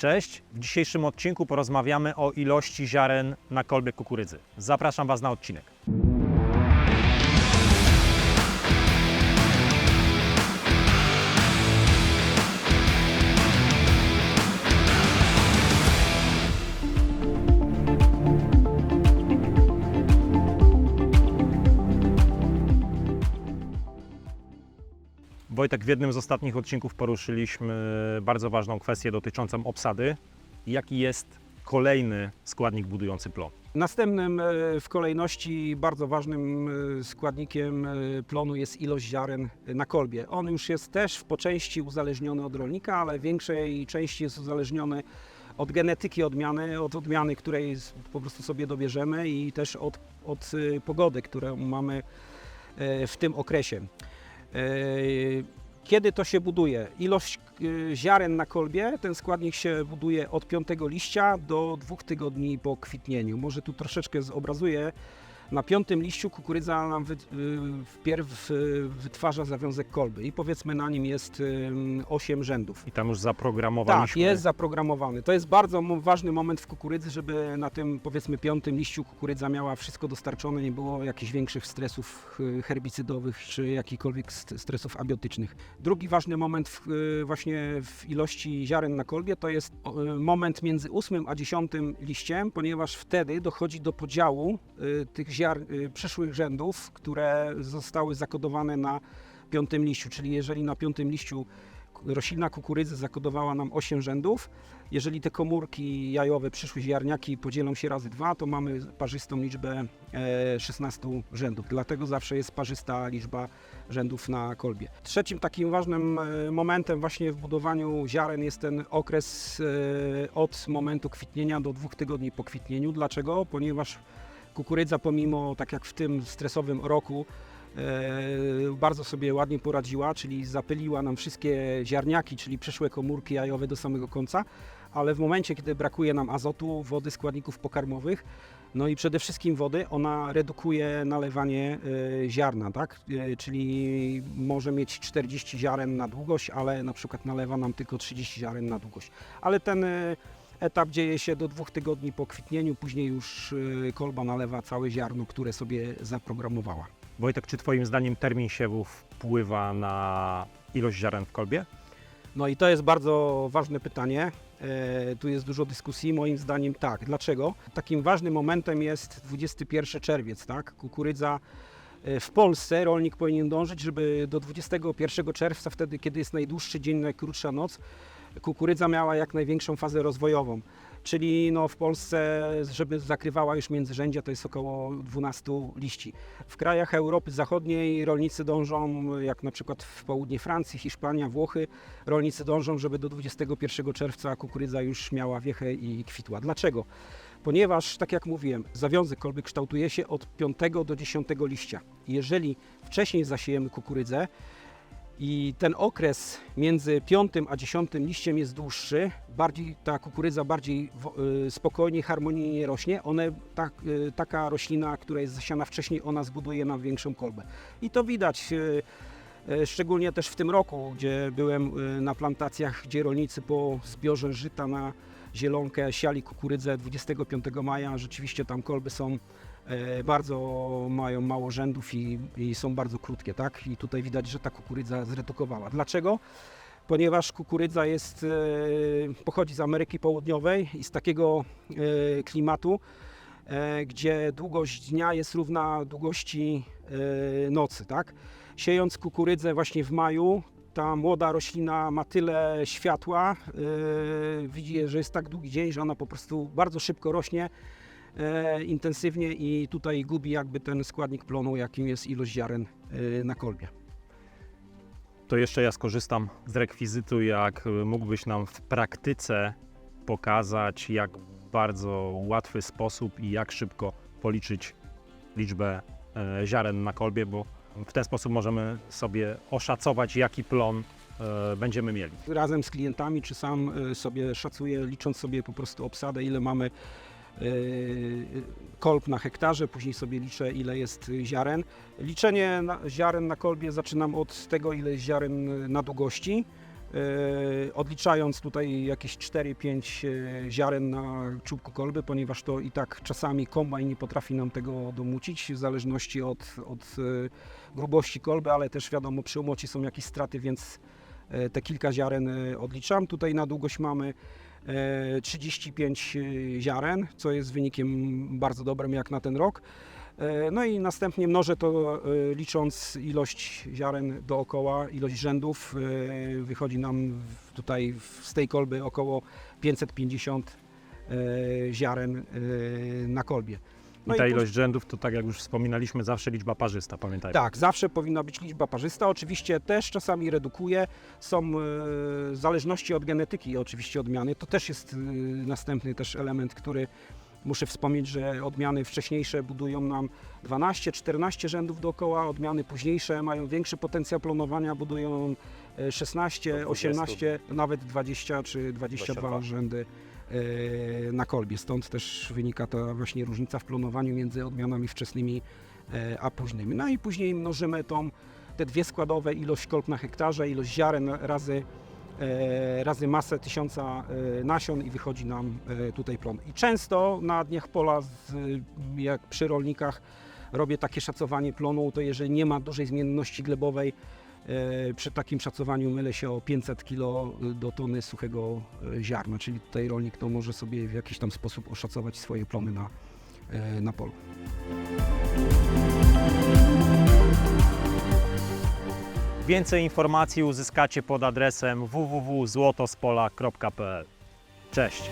Cześć, w dzisiejszym odcinku porozmawiamy o ilości ziaren na kolbie kukurydzy. Zapraszam Was na odcinek. Wojtek, w jednym z ostatnich odcinków poruszyliśmy bardzo ważną kwestię dotyczącą obsady. Jaki jest kolejny składnik budujący plon? Następnym e, w kolejności bardzo ważnym e, składnikiem e, plonu jest ilość ziaren na kolbie. On już jest też po części uzależniony od rolnika, ale w większej części jest uzależniony od genetyki odmiany, od odmiany, której po prostu sobie dobierzemy i też od, od pogody, którą mamy w tym okresie. E, Kiedy to się buduje? Ilość e, ziaren na kolbie, ten składnik się buduje od piątego liścia do dwóch tygodni po kwitnieniu. Może tu troszeczkę zobrazuję. Na piątym liściu kukurydza nam wy, y, wpierw y, wytwarza zawiązek kolby i powiedzmy na nim jest 8 rzędów. I tam już Tak, zaprogramowaliśmy. jest zaprogramowany. To jest bardzo ważny moment w kukurydzy, żeby na tym powiedzmy piątym liściu kukurydza miała wszystko dostarczone, nie było jakichś większych stresów y, herbicydowych czy jakichkolwiek st- stresów abiotycznych. Drugi ważny moment w, właśnie w ilości ziaren na kolbie to jest moment między ósmym a dziesiątym liściem, ponieważ wtedy dochodzi do podziału tych ziar, y, przyszłych rzędów, które zostały zakodowane na piątym liściu, czyli jeżeli na piątym liściu roślina kukurydzy zakodowała nam 8 rzędów. Jeżeli te komórki jajowe, przyszłe ziarniaki podzielą się razy dwa, to mamy parzystą liczbę e, 16 rzędów. Dlatego zawsze jest parzysta liczba rzędów na kolbie. Trzecim takim ważnym e, momentem właśnie w budowaniu ziaren jest ten okres e, od momentu kwitnienia do dwóch tygodni po kwitnieniu. Dlaczego? Ponieważ kukurydza pomimo, tak jak w tym stresowym roku, e, bardzo sobie ładnie poradziła, czyli zapyliła nam wszystkie ziarniaki, czyli przyszłe komórki jajowe do samego końca, ale w momencie, kiedy brakuje nam azotu, wody, składników pokarmowych, no i przede wszystkim wody, ona redukuje nalewanie e, ziarna, tak? E, czyli może mieć 40 ziaren na długość, ale na przykład nalewa nam tylko 30 ziaren na długość. Ale ten etap dzieje się do dwóch tygodni po kwitnieniu, później już e, kolba nalewa całe ziarno, które sobie zaprogramowała. Wojtek, czy Twoim zdaniem termin siewu wpływa na ilość ziaren w kolbie? No i to jest bardzo ważne pytanie. E, tu jest dużo dyskusji. Moim zdaniem tak. Dlaczego? Takim ważnym momentem jest 21 czerwiec, tak? Kukurydza e, w Polsce rolnik powinien dążyć, żeby do 21 czerwca, wtedy kiedy jest najdłuższy dzień, najkrótsza noc, kukurydza miała jak największą fazę rozwojową. Czyli no w Polsce, żeby zakrywała już międzyrzędzia, to jest około 12 liści. W krajach Europy Zachodniej rolnicy dążą, jak na przykład w południe Francji, Hiszpania, Włochy, rolnicy dążą, żeby do 21 czerwca kukurydza już miała wiechę i kwitła. Dlaczego? Ponieważ, tak jak mówiłem, zawiązek kolby kształtuje się od 5 do 10 liścia. Jeżeli wcześniej zasiejemy kukurydzę i ten okres między 5 a 10 liściem jest dłuższy, bardziej ta kukurydza bardziej y, spokojnie, harmonijnie rośnie, one, tak, y, taka roślina, która jest zasiana wcześniej, ona zbuduje nam większą kolbę. I to widać y, szczególnie też w tym roku, gdzie byłem na plantacjach, gdzie rolnicy po zbiorze żyta na zielonkę siali kukurydzę 25 maja. Rzeczywiście tam kolby są bardzo, mają mało rzędów i, i są bardzo krótkie, tak? I tutaj widać, że ta kukurydza zredukowała. Dlaczego? Ponieważ kukurydza jest, e, pochodzi z Ameryki Południowej i z takiego e, klimatu, e, gdzie długość dnia jest równa długości e, nocy, tak? Siejąc kukurydzę właśnie w maju, ta młoda roślina ma tyle światła, widzi, że jest tak długi dzień, że ona po prostu bardzo szybko rośnie, e, intensywnie i tutaj gubi jakby ten składnik plonu, jakim jest ilość ziaren e, na kolbie. To jeszcze ja skorzystam z rekwizytu, jak mógłbyś nam w praktyce pokazać, jak bardzo łatwy sposób i jak szybko policzyć liczbę e, ziaren na kolbie, bo w ten sposób możemy sobie oszacować, jaki plon e, będziemy mieli. Razem z klientami, czy sam e, sobie szacuję, licząc sobie po prostu obsadę, ile mamy e, kolb na hektarze, później sobie liczę, ile jest ziaren. Liczenie na, ziaren na kolbie zaczynam od tego, ile jest ziaren na długości. e, odliczając tutaj jakieś 4-5 e, ziaren na czubku kolby, ponieważ to i tak czasami kombajn nie potrafi nam tego domucić w zależności od, od grubości kolby, ale też wiadomo przy umocie są jakieś straty, więc te kilka ziaren odliczam. Tutaj na długość mamy 35 ziaren, co jest wynikiem bardzo dobrym jak na ten rok. E, No i następnie mnożę to e, licząc ilość ziaren dookoła, ilość rzędów. e, Wychodzi nam tutaj z tej kolby około 550 e, ziaren e, na kolbie. No I ta później- ilość rzędów to tak jak już wspominaliśmy, zawsze liczba parzysta, pamiętajmy. tak, zawsze powinna być liczba parzysta. Oczywiście też czasami redukuje. Są e, w zależności od genetyki oczywiście odmiany. To też jest e, następny też element, który muszę wspomnieć, że odmiany wcześniejsze budują nam 12-14 rzędów dookoła, odmiany późniejsze mają większy potencjał planowania, budują e, 16, Do 18, nawet 20 czy 22 22. rzędy e, na kolbie. Stąd też wynika ta właśnie różnica w planowaniu między odmianami wczesnymi e, a późnymi. No i później mnożymy tą, te dwie składowe, ilość kolb na hektarze, ilość ziaren razy, e, razy masę tysiąca e, nasion i wychodzi nam e, tutaj plon. I często na dniach pola, jak przy rolnikach, robię takie szacowanie plonu, to jeżeli nie ma dużej zmienności glebowej, e, przy takim szacowaniu mylę się o 500 kg do tony suchego e, ziarna, czyli tutaj rolnik to może sobie w jakiś tam sposób oszacować swoje plony na, e, na polu. Więcej informacji uzyskacie pod adresem www.złotospola.pl. Cześć!